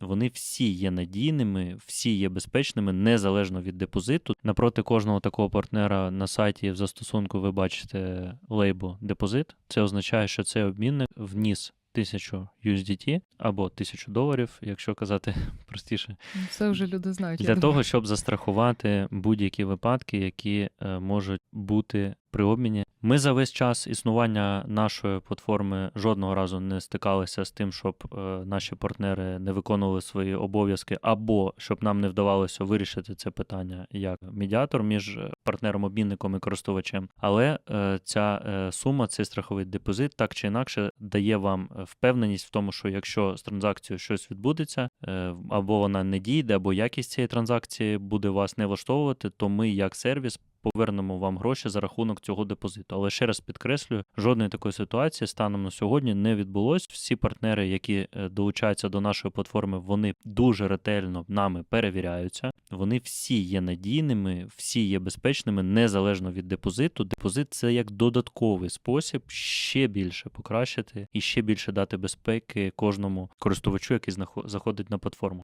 Вони всі є надійними, всі є безпечними, незалежно від депозиту. Напроти кожного такого партнера на сайті в застосунку ви бачите лейбл депозит. Це означає, що цей обмінник вніс 1000 USDT або 1000 доларів, якщо казати простіше, Це вже люди знають. для думаю. того, щоб застрахувати будь-які випадки, які е, можуть бути при обміні. Ми за весь час існування нашої платформи жодного разу не стикалися з тим, щоб е, наші партнери не виконували свої обов'язки, або щоб нам не вдавалося вирішити це питання як медіатор між е, партнером-обмінником і користувачем. Але е, ця сума, цей страховий депозит, так чи інакше, дає вам впевненість в тому, що якщо з транзакцією щось відбудеться, або вона не дійде, або якість цієї транзакції буде вас не влаштовувати, то ми, як сервіс, повернемо вам гроші за рахунок цього депозиту. Але ще раз підкреслюю, жодної такої ситуації станом на сьогодні не відбулось. Всі партнери, які е, долучаються до нашої платформи, вони дуже ретельно нами перевіряються. Вони всі є надійними, всі є безпечними, незалежно від депозиту. Депозит це як додатковий спосіб ще більше покращити і ще більше дати безпеки кожному користувачу, який заходить на платформу.